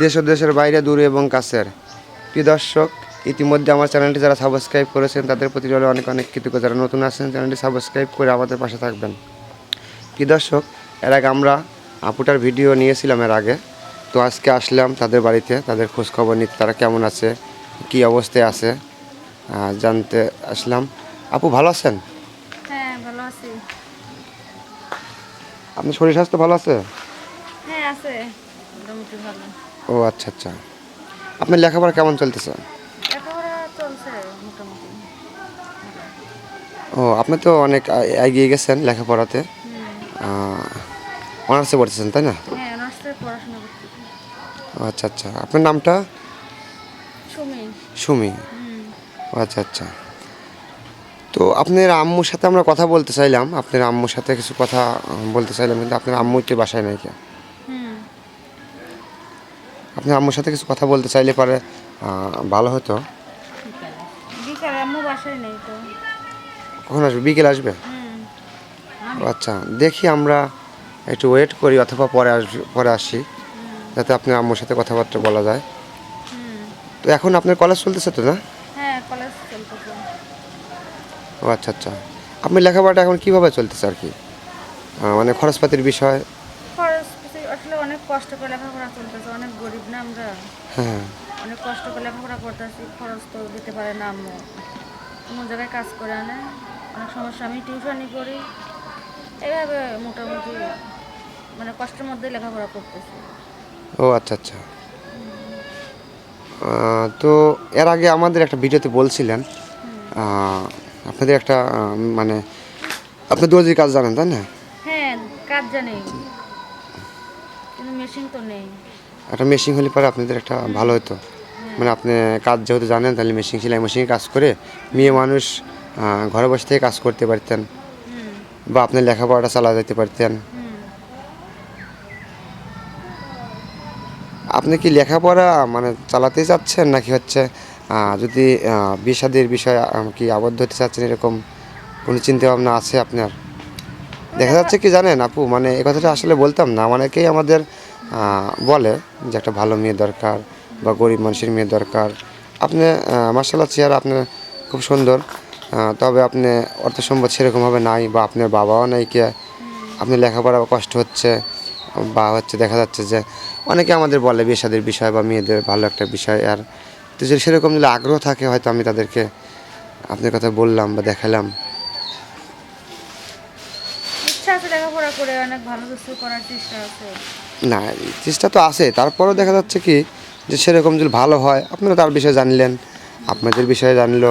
দেশ ও দেশের বাইরে দূরে এবং কাছের। প্রিয় দর্শক ইতিমধ্যে আমার চ্যানেলটি যারা সাবস্ক্রাইব করেছেন তাদের প্রতি রইল অনেক অনেক কৃতজ্ঞ যারা নতুন আছেন চ্যানেলটি সাবস্ক্রাইব করে আমাদের পাশে থাকবেন। প্রিয় দর্শক এর আগে আমরা আপুটার ভিডিও নিয়েছিলাম এর আগে। তো আজকে আসলাম তাদের বাড়িতে তাদের খোঁজখবর নিতে। তারা কেমন আছে কি অবস্থায় আছে জানতে আসলাম। আপু ভালো আছেন? হ্যাঁ ভালো আছি। আপনার শরীর স্বাস্থ্য ভালো আছে? হ্যাঁ আছে। মোটামুটি ভালো। ও আচ্ছা আচ্ছা। আপনার লেখাপড়া কেমন চলতেছে? ও আপনি তো অনেক এগিয়ে গেছেন লেখাপড়াতে। অনার্সে পড়তেছেন তাই না? হ্যাঁ আচ্ছা আচ্ছা। আপনার নামটা? সুমি। আচ্ছা আচ্ছা। তো আপনার আম্মুর সাথে আমরা কথা বলতে চাইলাম। আপনার আম্মুর সাথে কিছু কথা বলতে চাইলাম কিন্তু আপনার আম্মু তো বাসায় নাই কে হুম আপনার আম্মুর সাথে কিছু কথা বলতে চাইলে পারে ভালো হতো। কখন আসবে? বিকেল আসবে? আচ্ছা দেখি আমরা একটু ওয়েট করি অথবা পরে আস পরে আসি যাতে আপনার আম্মুর সাথে কথাবার্তা বলা যায়। তো এখন আপনার কলেজ চলতেছে তো না? হ্যাঁ ও আচ্ছা আচ্ছা। আপনার লেখাপড়াটা এখন কীভাবে চলতেছে আর কি? মানে খরচপাতির বিষয় অনেক কষ্ট করে লেখাপড়া চলতেছে অনেক গরিব না আমরা? হ্যাঁ। অনেক কষ্ট করে লেখাপড়া করতেছি খরচ তো দিতে পারে না আম্মু। কোনো জায়গায় কাজ করে আনে অনেক সমস্যা আমি টিউশনই করি। এইভাবে মোটামুটি মানে কষ্টের মধ্যে লেখাপড়া করতেছি। ও আচ্ছা আচ্ছা। তো এর আগে আমাদের একটা ভিডিওতে বলছিলেন আপনাদের একটা মানে আপনি দর্জির কাজ জানেন তাই না? হ্যাঁ কাজ জানি। কিন্তু মেশিন তো নেই। একটা মেশিন হলে পরে আপনাদের একটা ভালো হতো। মানে আপনি কাজ যেহেতু জানেন তাহলে মেশিন সেলাই মেশিনে কাজ করে মেয়ে মানুষ ঘরে বসে থেকে কাজ করতে পারতেন বা আপনি লেখাপড়াটা চালা যেতে পারতেন। আপনি কি লেখাপড়া মানে চালাতে চাচ্ছেন নাকি হচ্ছে যদি শাদির বিষয়ে কি আবদ্ধ হতে চাচ্ছেন এরকম কোনো চিন্তা ভাবনা আছে আপনার? দেখা যাচ্ছে কি জানেন আপু মানে এ কথাটা আসলে বলতাম না অনেকেই আমাদের বলে যে একটা ভালো মেয়ে দরকার বা গরিব মানুষের মেয়ে দরকার। আপনি মার্শাল্লাহ চেয়ার আপনার খুব সুন্দর তবে আপনি অর্থ সম্পদ সেরকমভাবে নাই বা আপনার বাবাও নাই কে, আপনি লেখাপড়া কষ্ট হচ্ছে, বা হচ্ছে দেখা যাচ্ছে যে অনেকে আমাদের বলে বিয়ে বিষয় বা মেয়েদের ভালো একটা বিষয়, আর তো যদি সেরকম যদি আগ্রহ থাকে হয়তো আমি তাদেরকে আপনার কথা বললাম বা দেখালাম। করে অনেক ভালো কিছু করার চেষ্টা আছে। না চেষ্টা তো আছে। তারপরেও দেখা যাচ্ছে কি যে সেরকম যদি ভালো হয় আপনারা তার বিষয়ে জানলেন আপনাদের বিষয়ে জানলো।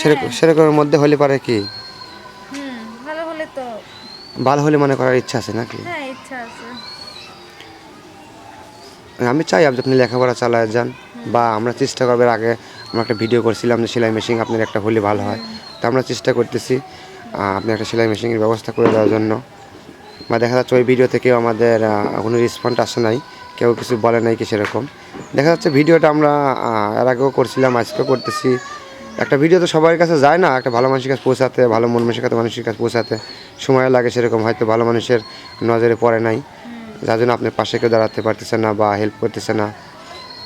সেরকম সেরকমের মধ্যে হলে পারে কি? ভালো হলে তো। ভালো হলে মনে করার ইচ্ছা আছে নাকি? হ্যাঁ ইচ্ছা আছে। আমি চাই আপনি আপনি লেখাপড়া চালায় যান বা আমরা চেষ্টা করবার আগে আমরা একটা ভিডিও করছিলাম যে সেলাই মেশিন আপনার একটা হলে ভালো হয়। তা আমরা চেষ্টা করতেছি। আপনি একটা সেলাই মেশিনের ব্যবস্থা করে দেওয়ার জন্য। বা দেখা যাচ্ছে ওই ভিডিও থেকেও আমাদের কোনো রেসপন্স আসে নাই। কেউ কিছু বলে নাই কি সেরকম। দেখা যাচ্ছে ভিডিওটা আমরা এর আগেও করছিলাম আজকেও করতেছি। একটা ভিডিও তো সবার কাছে যায় না একটা ভালো মানুষের কাছে পৌঁছাতে ভালো মন মানুষের কাছে মানুষের কাছে পৌঁছাতে। সময় লাগে সেরকম হয়তো ভালো মানুষের নজরে পড়ে নাই। যার জন্য আপনার পাশে কেউ দাঁড়াতে পারতেছে না বা হেল্প করতেছে না।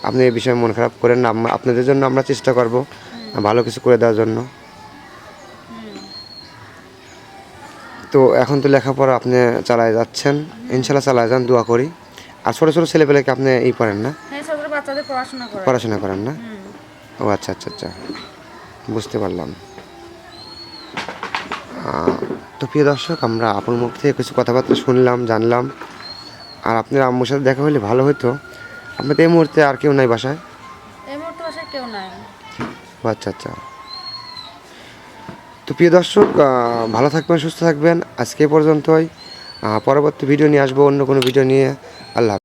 আপনি এই বিষয়ে মন খারাপ করেন না আপনাদের জন্য আমরা চেষ্টা করব ভালো কিছু করে দেওয়ার জন্য। তো এখন তো লেখাপড়া আপনি চালায় যাচ্ছেন। ইনশাল্লাহ চালায় যান দোয়া করি। আর ছোটো ছোটো ছেলেপেলেকে আপনি ই করেন না? হ্যাঁ পড়াশোনা করেন। না? ও আচ্ছা আচ্ছা আচ্ছা। বুঝতে পারলাম। তো প্রিয় দর্শক আমরা আপনার মুখ থেকে কিছু কথাবার্তা শুনলাম জানলাম। আর আপনার আম্মুর সাথে দেখা হলে ভালো হতো আপনার এই মুহূর্তে আর কেউ নাই বাসায়? এই মুহূর্তে বাসায় কেউ নাই। ও আচ্ছা আচ্ছা। তো প্রিয় দর্শক ভালো থাকবেন, সুস্থ থাকবেন। আজকে পর্যন্তই। পরবর্তী ভিডিও নিয়ে আসব, অন্য কোনো ভিডিও নিয়ে। আল্লাহ।